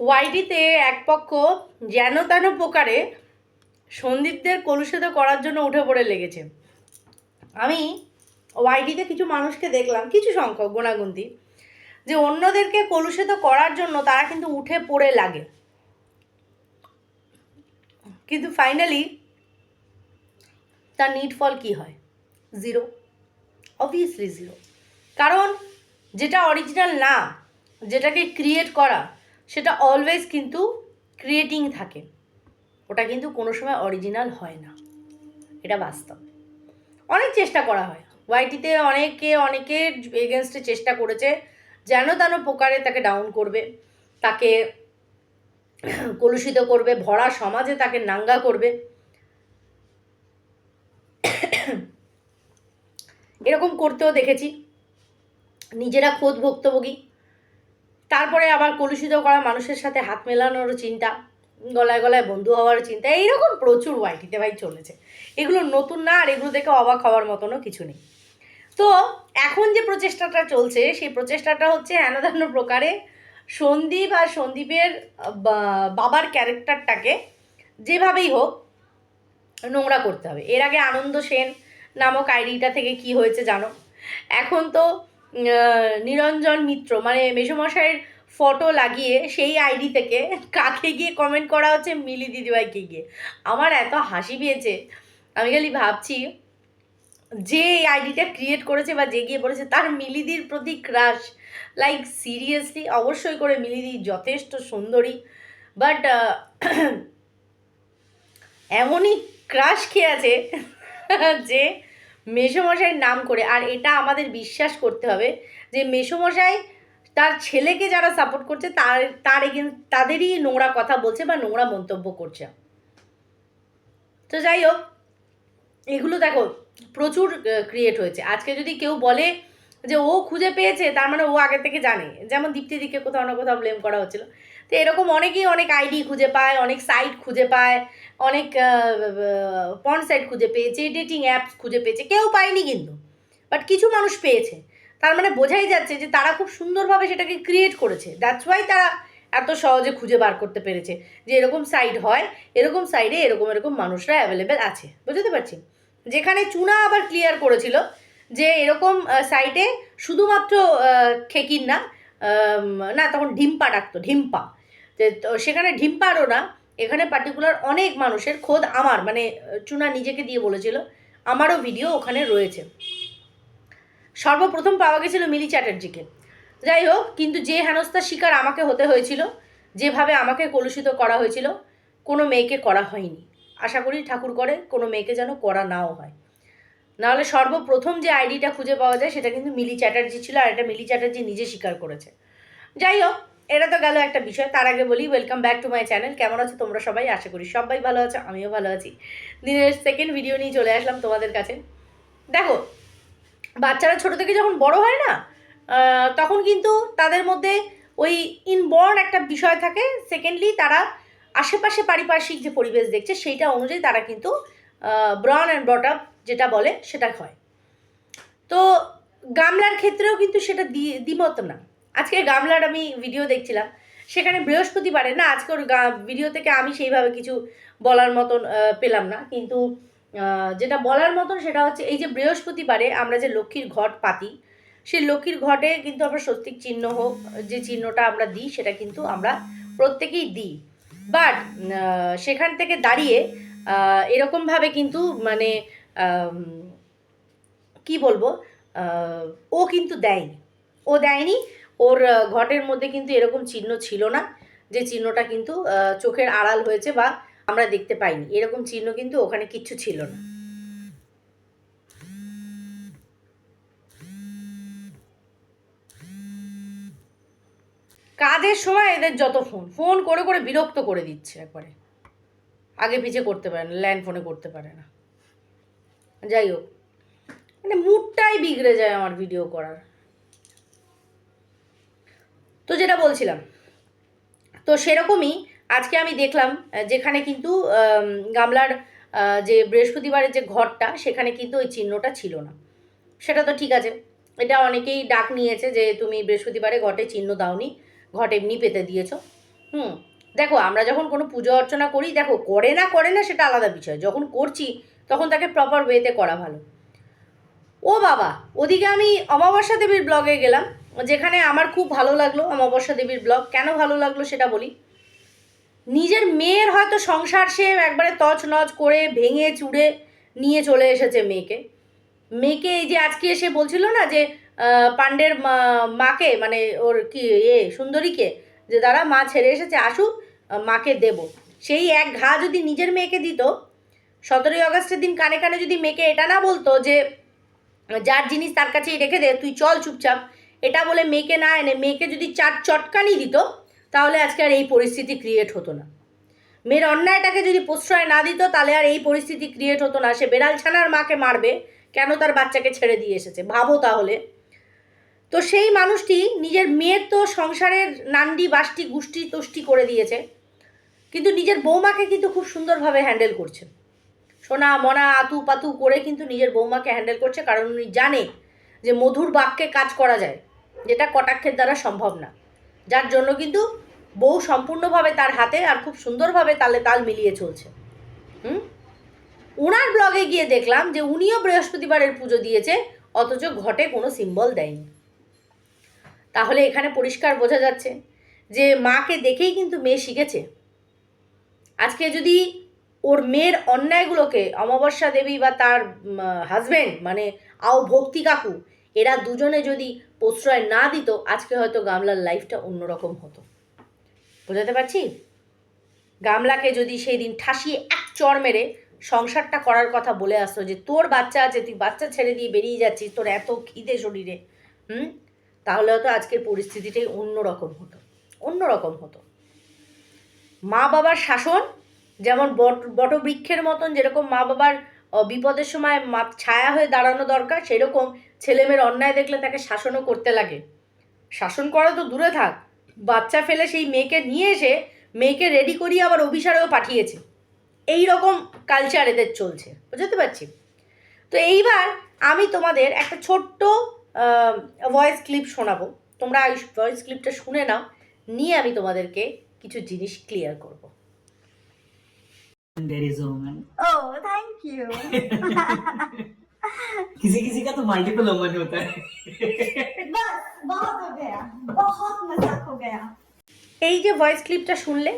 ওয়াইটিতে এক পক্ষ যেন তেন প্রকারে সন্দীপদের কলুষিত করার জন্য উঠে পড়ে লেগেছে। আমি ওয়াইডিতে কিছু মানুষকে দেখলাম, কিছু সংখ্যক গোনাগুন্তি যে অন্যদেরকে কলুষিত করার জন্য তারা কিন্তু উঠে পড়ে লাগে। কিন্তু ফাইনালি তার নিট ফল কী হয়? জিরো। Obviously zero. কারণ যেটা অরিজিনাল না, যেটাকে ক্রিয়েট করা সেটা অলওয়েজ কিন্তু ক্রিয়েটিং থাকে। ওটা কিন্তু কোনো সময় অরিজিনাল হয় না। এটা বাস্তব। অনেক চেষ্টা করা হয়। ওয়াইটিতে অনেকে অনেকের এগেনস্টে চেষ্টা করেছে, যেন তেন প্রকারে তাকে ডাউন করবে, তাকে কলুষিত করবে, ভরা সমাজে তাকে নাঙ্গা করবে। এরকম করতেও দেখেছি। নিজেরা খোদ ভুক্তভোগী। তারপরে আবার কলুষিত করা মানুষের সাথে হাত মেলানোরও চিন্তা, গলায় গলায় বন্ধু হওয়ার চিন্তা, এইরকম প্রচুর ওয়াইটিতে ভাই চলেছে। এগুলো নতুন না আর এগুলো দেখে অবাক হওয়ার মতনও কিছু নেই। তো এখন যে প্রচেষ্টাটা চলছে, সেই প্রচেষ্টাটা হচ্ছে হেনধান্য প্রকারে সন্দীপ আর সন্দীপের বাবার ক্যারেক্টারটাকে যেভাবেই হোক নোংরা করতে হবে। এর আগে আনন্দ সেন নামক আইডিটা থেকে কি হয়েছে জানো? এখন তো নিরঞ্জন মিত্র মানে মেসমশাইয়ের ফটো লাগিয়ে সেই আইডি থেকে কাকে গিয়ে কমেন্ট করা হচ্ছে মিলি দিদিভাইকে গিয়ে। আমার এত হাসি পেয়েছে। আমি খালি ভাবছি, যে এই আইডিটা ক্রিয়েট করেছে বা যে গিয়ে বলেছে তার মিলিদির প্রতি ক্রাশ লাইক সিরিয়াসলি অবশ্যই করে মিলিদি যথেষ্ট সুন্দরী। বাট এমনই ক্রাশ খেয়ে আছে যে মেসমশাইয়ের নাম করে, আর এটা আমাদের বিশ্বাস করতে হবে যে মেসমশাই তার ছেলেকে যারা সাপোর্ট করছে, তার তার এগেন, তাদেরই নোংরা কথা বলছে বা নোংরা মন্তব্য করছে। তো যাই হোক, এগুলো দেখো প্রচুর ক্রিয়েট হয়েছে। আজকে যদি কেউ বলে যে ও খুঁজে পেয়েছে, তার মানে ও আগে থেকে জানে। যেমন দীপ্তিদিকে কোথাও না কোথাও ব্লেম করা হচ্ছিল। তো এরকম অনেকেই অনেক আইডি খুঁজে পায়, অনেক সাইট খুঁজে পায়, অনেক পন সাইট খুঁজে পেয়েছে ডেটিং অ্যাপস খুঁজে পেয়েছে, কেউ পায়নি কিন্তু বাট কিছু মানুষ পেয়েছে। তার মানে বোঝাই যাচ্ছে যে তারা খুব সুন্দরভাবে সেটাকে ক্রিয়েট করেছে। দ্যাটস ওয়াই তারা এত সহজে খুঁজে বার করতে পেরেছে যে এরকম সাইট হয়, এরকম সাইডে এরকম এরকম মানুষরা অ্যাভেলেবেল আছে। বুঝতে পারছি? যেখানে চুনা আবার ক্লিয়ার করেছিল যে এরকম সাইটে শুধুমাত্র খেকির না না, তখন ঢিম্পা ডাকতো ঢিম্পা তো সেখানে ঢিম ঢিম্পারও না। এখানে পার্টিকুলার অনেক মানুষের খোদ আমার মানে চুনা নিজেকে দিয়ে বলেছিল, আমারও ভিডিও ওখানে রয়েছে। সর্বপ্রথম পাওয়া গেছিল মিলি চ্যাটার্জিকে। যাই হোক, কিন্তু যে হেনস্থার শিকার আমাকে হতে হয়েছিল, যেভাবে আমাকে কলুষিত করা হয়েছিল, কোনো মেয়েকে করা হয়নি। আশা করি ঠাকুর করে, কোনো মেয়েকে যেন করা নাও হয়। নাহলে সর্বপ্রথম যে আইডিটা খুঁজে পাওয়া যায়, সেটা কিন্তু মিলি চ্যাটার্জি ছিল, আর এটা মিলি চ্যাটার্জি নিজে স্বীকার করেছে। যাই হোক এটা তো গেল একটা বিষয়, তার আগে বলি welcome back to my channel কেমন আছো তোমরা সবাই? আশা করি সবাই ভালো আছো, আমিও ভালো আছি। দিনের সেকেন্ড ভিডিও নিয়ে চলে আসলাম তোমাদের কাছে। দেখো, বাচ্চারা ছোট থেকে যখন বড় হয় না তখন কিন্তু তাদের মধ্যে ওই ইনবর্ন একটা বিষয় থাকে। সেকেন্ডলি তারা আশেপাশে পারিপার্শ্বিক যে পরিবেশ দেখছে, সেইটা অনুযায়ী তারা কিন্তু ব্রন অ্যান্ড ব্রট আপ যেটা বলে, সেটা হয় তো গামলার ক্ষেত্রেও কিন্তু সেটা দ্বি- দ্বিমত না। আজকে গামলার আমি ভিডিও দেখছিলাম। সেখানে বৃহস্পতিবারে, না, আজকে ওর গা- ভিডিও থেকে আমি সেইভাবে কিছু বলার মতন পেলাম না। কিন্তু যেটা বলার মতন সেটা হচ্ছে, এই যে বৃহস্পতিবারে আমরা যে লক্ষ্মীর ঘট পাতি, সেই লক্ষ্মীর ঘটে কিন্তু আমরা স্বস্তিক চিহ্ন হোক, যে চিহ্নটা আমরা দিই, সেটা কিন্তু আমরা প্রত্যেকেই দিই। বাট সেখান থেকে দাঁড়িয়ে এরকমভাবে কিন্তু মানে কি বলব ও কিন্তু দেয়নি। ও দেয়নি ওর ঘটের মধ্যে কিন্তু এরকম চিহ্ন ছিল না, যে চিহ্নটা কিন্তু চোখের আড়াল হয়েছে বা আমরা দেখতে পাইনি। এরকম চিহ্ন কিন্তু ওখানে কিচ্ছু ছিল না। কাজের সময় এদের যত ফোন ফোন করে করে বিরক্ত করে দিচ্ছে একবারে। আগে পিছে করতে পারে না, ল্যান্ড ফোনে করতে পারে না। যাই হোক মানে মুডটাই বিগড়ে যায় আমার ভিডিও করার। তো যেটা বলছিলাম, তো সেরকমই আজকে আমি দেখলাম যেখানে কিন্তু গামলার যে বৃহস্পতিবারের যে ঘরটা, সেখানে কিন্তু ওই চিহ্নটা ছিল না। সেটা তো ঠিক আছে। এটা অনেকেই ডাক নিয়েছে যে তুমি বৃহস্পতিবারে ঘটে চিহ্ন দাওনি, ঘট এমনি পেতে দিয়েছ। হুম, দেখো, আমরা যখন কোনো পুজো অর্চনা করি, দেখো, করে না করে না সেটা আলাদা বিষয়। যখন করছি, তখন তাকে প্রপার ওয়েতে করা ভালো। ও বাবা, ওদিকে আমি অমাবস্যা দেবীর ব্লগে গেলাম। যেখানে আমার খুব ভালো লাগল অমাবস্যা দেবীর ব্লগ। কেন ভালো লাগল সেটা বলি। নিজের মেয়ের হয়তো সংসার সে একবারে তছ নচ করে ভেঙে চুড়ে নিয়ে চলে এসেছে মেয়েকে। মেয়েকে এই যে আজকে এসে বলছিল না যে পাণ্ডের মাকে মানে ওর কি এ, সুন্দরীকে, যে দাদা, মা ছেড়ে এসেছে, আসুক মাকে দেব। সেই এক ঘা যদি নিজের মেয়েকে দিত, সতেরোই আগস্টের দিন কানে কানে যদি মেয়েকে এটা না বলতো যে, যার জিনিস তার কাছেই রেখে দে, তুই চল চুপচাপ। এটা বলে মেয়েকে না এনে মেয়েকে যদি চার চটকানি দিত, তাহলে আজকে আর এই পরিস্থিতি ক্রিয়েট হতো না। মেয়ের অন্যায়টাকে যদি প্রশ্রয় না দিত, তাহলে আর এই পরিস্থিতি ক্রিয়েট হতো না। সে বেড়াল ছানার মাকে মারবে, কেন তার বাচ্চাকে ছেড়ে দিয়ে এসেছে? ভাবো তাহলে। তো সেই মানুষটি নিজের মেয়ের তো সংসারের নান্ডি, বাষ্টি, গুষ্টি, তুষ্টি করে দিয়েছে। কিন্তু নিজের বৌমাকে কিন্তু খুব সুন্দরভাবে হ্যান্ডেল করছে। সোনা, মনা, আতু, পাতু করে কিন্তু নিজের বৌমাকে হ্যান্ডেল করছে, কারণ উনি জানে যে মধুর বাক্যে কাজ করা যায়। যেটা কটাক্ষের দ্বারা সম্ভব না। যার জন্য কিন্তু বউ সম্পূর্ণভাবে তার হাতে আর খুব সুন্দরভাবে তালে তাল মিলিয়ে চলছে। হুম? ওনার ব্লগে গিয়ে দেখলাম যে উনিও বৃহস্পতিবারের পুজো দিয়েছে, অথচ ঘটে কোনো সিম্বল দেয়নি। তাহলে এখানে পরিষ্কার বোঝা যাচ্ছে যে মাকে দেখেই কিন্তু মেয়ে শিখেছে। আজকে যদি ওর মেয়ের অন্যায়গুলোকে অমাবস্যা দেবী বা তার হাজব্যান্ড মানে আও ভক্তি কাকু এরা দুজনে যদি প্রশ্রয় না দিত, আজকে হয়তো গামলার লাইফটা অন্যরকম হতো। বোঝাতে পারছি? গামলাকে যদি সেই দিন ঠাসিয়ে এক চর মেরে সংসারটা করার কথা বলে আসতো যে, তোর বাচ্চা আছে, তুই বাচ্চা ছেড়ে দিয়ে বেরিয়ে যাচ্ছিস, তোর এত খিদে শরীরে। হুম? তাহলে হয়তো আজকের পরিস্থিতিটাই অন্যরকম হতো। অন্যরকম হতো। মা বাবার শাসন যেমন বট, বটবৃক্ষের মতন যেরকম মা বাবার বিপদের সময় মা ছায়া হয়ে দাঁড়ানো দরকার সেরকম ছেলেমেয়ের অন্যায় দেখলে তাকে শাসনও করতে লাগে। শাসন করা তো দূরে থাক। বাচ্চা ফেলে সেই মেয়েকে নিয়ে এসে মেয়েকে রেডি করিয়ে আবার অভিসারেও পাঠিয়েছে। এই রকম কালচার এদের চলছে বুঝতে পারছি? তো এইবার আমি তোমাদের একটা ছোট্ট ভয়েস ক্লিপ শোনাবো। তোমরা এই ভয়েস ক্লিপটা শুনে নাও নিয়ে আমি তোমাদেরকে কিছু জিনিস ক্লিয়ার করব। There is a woman. Oh, you. किसी किसी का तो मल्टीपल वुमन होता है बस बहुत हो गया बहुत मजाक हो गया এই যে ভয়েস ক্লিপটা শুনলে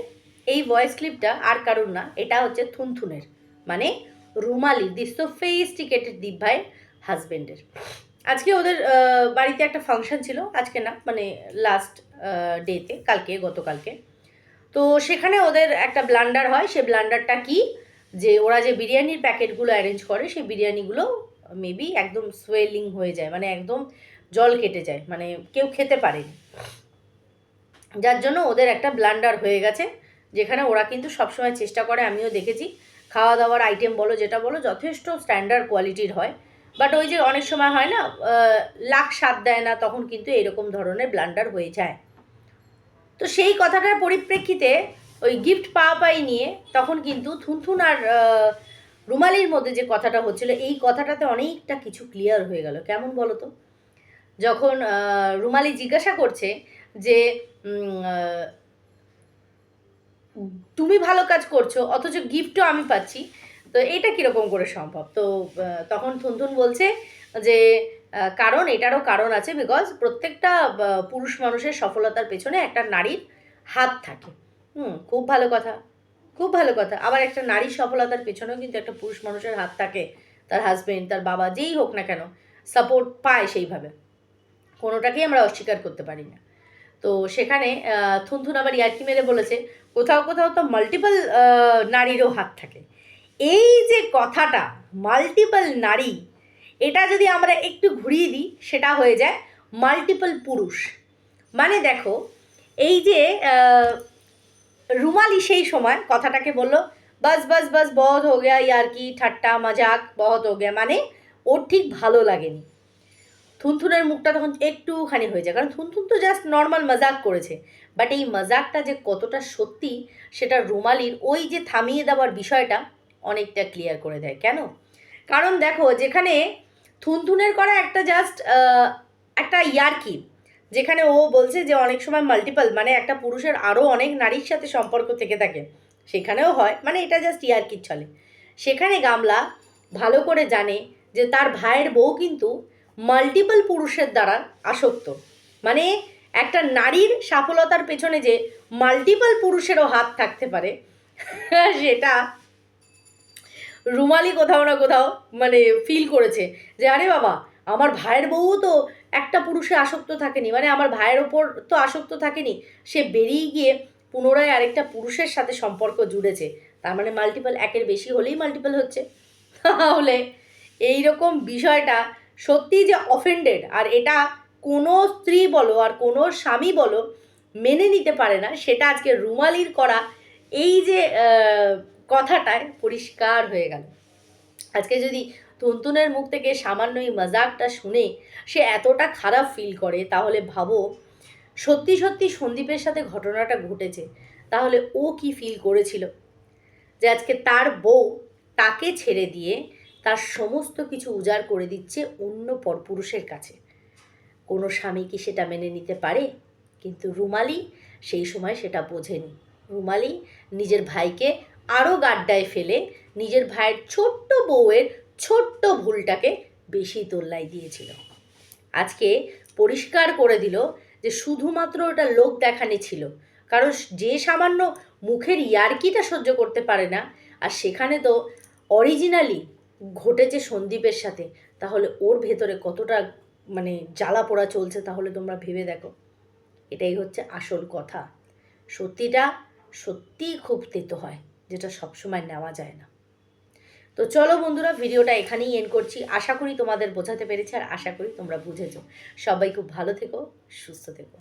এই ভয়েস ক্লিপটা আর কারণ না এটা হচ্ছে থুনথুনের মানে রুমালি দি সোফিস্টিকেটেড দীপ ভাইয়ের হাজবেন্ডের আজকে ওদের আহ, বাড়িতে একটা ফাংশন ছিল আজকে না মানে লাস্ট ডেতে কালকে গতকালকে তো সেখানে ওদের একটা ব্লান্ডার হয় সেই ব্লান্ডারটা কি যে ওরা যে বিরিয়ানির প্যাকেটগুলো অ্যারেঞ্জ করে, সেই বিরিয়ানিগুলো মেবি একদম সোয়েলিং হয়ে যায় মানে একদম জল কেটে যায় মানে কেউ খেতে পারেনি। যার জন্য ওদের একটা ব্লান্ডার হয়ে গেছে, যেখানে ওরা কিন্তু সবসময় চেষ্টা করে, আমিও দেখেছি। খাওয়া দাওয়ার আইটেম বলো, যেটা বলো, যথেষ্ট স্ট্যান্ডার্ড কোয়ালিটির হয়। বাট ওই যে অনেক সময় হয় না লাখ স্বাদ দেয় না, তখন কিন্তু এরকম ধরনের ব্লান্ডার হয়ে যায়। তো সেই কথাটার পরিপ্রেক্ষিতে ওই গিফট পাওয়া পাই নিয়ে তখন কিন্তু থুনথুন আর রুমালির মধ্যে যে কথাটা হচ্ছিল, এই কথাটাতে অনেকটা কিছু ক্লিয়ার হয়ে গেল। কেমন বলো তো? যখন রুমালি জিজ্ঞাসা করছে যে তুমি ভালো কাজ করছ, অথচ গিফটও আমি পাচ্ছি, তো এটা কীরকম করে সম্ভব? তো তখন থুনথুন বলছে যে কারণ এটারও কারণ আছে বিকজ প্রত্যেকটা পুরুষ মানুষের সফলতার পেছনে একটা নারীর হাত থাকে। হুম, খুব ভালো কথা। খুব ভালো কথা। আবার একটা নারীর সফলতার পেছনেও কিন্তু একটা পুরুষ মানুষের হাত থাকে। তার হাজবেন্ড তার বাবা, যেই হোক না কেন সাপোর্ট পায় সেইভাবে। কোনোটাকেই আমরা অস্বীকার করতে পারি না। তো সেখানে থুনথুন আবার ইয়ার্কি মেরে বলেছে, কোথাও কোথাও তো মাল্টিপল নারীরও হাত থাকে। এই যে কথাটা মাল্টিপল নারী, এটা যদি আমরা একটু ঘুরিয়ে দিই, সেটা হয়ে যায় মাল্টিপল পুরুষ। মানে দেখো, এই যে রুমালি সেই সময় কথাটাকে বলল, বাস বাস বাস, বহুত হো গেয়া ইয়ার কি, ঠাট্টা, মজাক, বহুত হো গেয়া। মানে ওর ঠিক ভালো লাগেনি। থুনথুনের মুখটা তখন একটুখানি হয়ে যায়, কারণ থুনথুন তো জাস্ট নর্মাল মজাক করেছে। বাট এই মজাকটা যে কতটা সত্যি, সেটা রুমালির ওই যে থামিয়ে দেওয়ার বিষয়টা অনেকটা ক্লিয়ার করে দেয়। কেন? কারণ দেখো, যেখানে থুনথুনের করা একটা জাস্ট একটা ইয়ার্কি যেখানে ও বলছে যে অনেক সময় মাল্টিপল মানে একটা পুরুষের আরও অনেক নারীর সাথে সম্পর্ক থেকে থাকে। সেখানেও হয় মানে এটা জাস্ট ইয়ার্কির চলে। সেখানে গামলা ভালো করে জানে যে তার ভাইয়ের বউ কিন্তু মাল্টিপল পুরুষের দ্বারা আসক্ত। মানে একটা নারীর সফলতার পেছনে যে মাল্টিপল পুরুষেরও হাত থাকতে পারে, সেটা রুমালি কোথাও না কোথাও মানে ফিল করেছে যে, আরে বাবা, আমার ভাইয়ের বউও তো একটা পুরুষে আসক্ত থাকেনি মানে আমার ভাইয়ের ওপর তো আসক্ত থাকেনি, সে বেরিয়ে গিয়ে পুনরায় আরেকটা পুরুষের সাথে সম্পর্ক জুড়েছে। তার মানে মাল্টিপল একের বেশি হলেই মাল্টিপল হচ্ছে। তাহলে এই রকম বিষয়টা সত্যি যে অফেন্ডেড আর এটা কোনো স্ত্রী বলো আর কোনো স্বামী বলো মেনে নিতে পারে না, সেটা আজকে রুমালির করা এই যে কথাটায় পরিষ্কার হয়ে গেল। আজকে যদি তুনতুনের মুখ থেকে সামান্য এই মজাকটা শুনে সে এতটা খারাপ ফিল করে, তাহলে ভাবো সত্যি সত্যি সন্দীপের সাথে ঘটনাটা ঘটেছে, তাহলে ও কি ফিল করেছিল? যে আজকে তার বউ তাকে ছেড়ে দিয়ে তার সমস্ত কিছু উজাড় করে দিচ্ছে অন্য পরপুরুষের কাছে। কোনো স্বামী কি সেটা মেনে নিতে পারে? কিন্তু রুমালি সেই সময় সেটা বোঝেনি। রুমালি নিজের ভাইকে আরও গাড্ডায় ফেলে নিজের ভাইয়ের ছোট্ট বউয়ের ছোট্ট ভুলটাকে বেশি তোল্লাই দিয়েছিল। আজকে পরিষ্কার করে দিল যে শুধুমাত্র ওটা লোক দেখানি ছিল। কারণ যে সামান্য মুখের ইয়ার্কিটা সহ্য করতে পারে না, আর সেখানে তো অরিজিনালি ঘটেছে সন্দীপের সাথে, তাহলে ওর ভেতরে কতটা মানে জ্বালা পোড়া চলছে তাহলে তোমরা ভেবে দেখো। এটাই হচ্ছে আসল কথা। সত্যিটা সত্যিই খুব তেতো হয়, যেটা সবসময় নেওয়া যায় না। তো চলো বন্ধুরা, ভিডিওটা এখানেই এন্ড করছি। আশা করি তোমাদের বোঝাতে পেরেছি আর আশা করি তোমরা বুঝেছ। সবাই খুব ভালো থেকো, সুস্থ থেকো।